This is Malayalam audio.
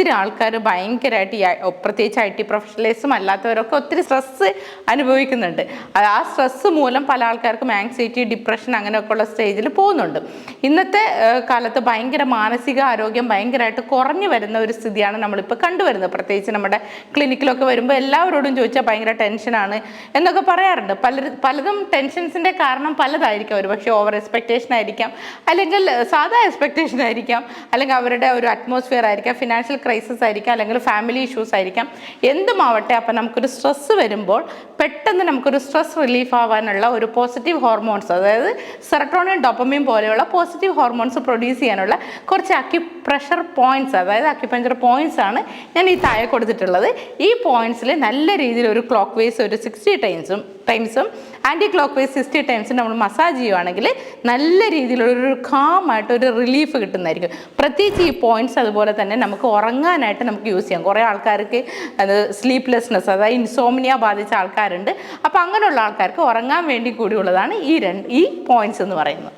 ഒത്തിരി ആൾക്കാർ ഭയങ്കരമായിട്ട് ഈ പ്രത്യേകിച്ച് ഐ ടി പ്രൊഫഷണലേഴ്സും അല്ലാത്തവരൊക്കെ ഒത്തിരി സ്ട്രെസ്സ് അനുഭവിക്കുന്നുണ്ട്. ആ സ്ട്രെസ്സ് മൂലം പല ആൾക്കാർക്കും ആങ്സൈറ്റി ഡിപ്രഷൻ അങ്ങനെയൊക്കെയുള്ള സ്റ്റേജിൽ പോകുന്നുണ്ട്. ഇന്നത്തെ കാലത്ത് ഭയങ്കര മാനസിക ആരോഗ്യം ഭയങ്കരമായിട്ട് കുറഞ്ഞു വരുന്ന ഒരു സ്ഥിതിയാണ് നമ്മളിപ്പോൾ കണ്ടുവരുന്നത്. പ്രത്യേകിച്ച് നമ്മുടെ ക്ലിനിക്കിലൊക്കെ വരുമ്പോൾ എല്ലാവരോടും ചോദിച്ചാൽ ഭയങ്കര ടെൻഷനാണ് എന്നൊക്കെ പറയാറുണ്ട്. പല പലതും ടെൻഷൻസിന്റെ കാരണം പലതായിരിക്കാം. ഒരു പക്ഷേ ഓവർ എക്സ്പെക്റ്റേഷൻ ആയിരിക്കാം. അല്ലെങ്കിൽ സാധാ എക്സ്പെക്റ്റേഷൻ ആയിരിക്കാം. അല്ലെങ്കിൽ അവരുടെ ഒരു അറ്റ്മോസ്ഫിയർ ആയിരിക്കാം. ഫിനാൻഷ്യൽ ക്രൈസിസ് ആയിരിക്കാം അല്ലെങ്കിൽ ഫാമിലി ഇഷ്യൂസ് ആയിരിക്കാം. എന്തുമാവട്ടെ അപ്പം നമുക്കൊരു സ്ട്രെസ്സ് വരുമ്പോൾ പെട്ടെന്ന് നമുക്കൊരു സ്ട്രെസ് റിലീഫ് ആവാനുള്ള ഒരു പോസിറ്റീവ് ഹോർമോൺസ് അതായത് സെറട്ടോണിൻ ഡോപ്പമിൻ പോലെയുള്ള പോസിറ്റീവ് ഹോർമോൺസ് പ്രൊഡ്യൂസ് ചെയ്യാനുള്ള കുറച്ച് അക്യു പ്രഷർ പോയിന്റ്സ് അതായത് അക്യുപഞ്ചർ പോയിന്റ്സ് ആണ് ഞാൻ ഈ താഴെ കൊടുത്തിട്ടുള്ളത്. ഈ പോയിന്റ്സിൽ നല്ല രീതിയിൽ ഒരു ക്ലോക്ക് വേസ് ഒരു സിക്സ്റ്റി ടൈംസും ടൈംസും ആന്റി ക്ലോക്ക് വൈസ് സിക്സ്റ്റി ടൈംസും നമ്മൾ മസാജ് ചെയ്യുവാണെങ്കിൽ നല്ല രീതിയിലുള്ളൊരു കാമായിട്ട് ഒരു റിലീഫ് കിട്ടുന്നതായിരിക്കും. പ്രത്യേകിച്ച് ഈ പോയിന്റ്സ് അതുപോലെ തന്നെ നമുക്ക് ഉറങ്ങാനായിട്ട് നമുക്ക് യൂസ് ചെയ്യാം. കുറേ ആൾക്കാർക്ക് അത് സ്ലീപ്ലെസ്നെസ് അതായത് ഇൻസോമിനിയ ബാധിച്ച ആൾക്കാരുണ്ട്. അപ്പോൾ അങ്ങനെയുള്ള ആൾക്കാർക്ക് ഉറങ്ങാൻ വേണ്ടി കൂടിയുള്ളതാണ് ഈ രണ്ട് ഈ പോയിന്റ്സ് എന്ന് പറയുന്നത്.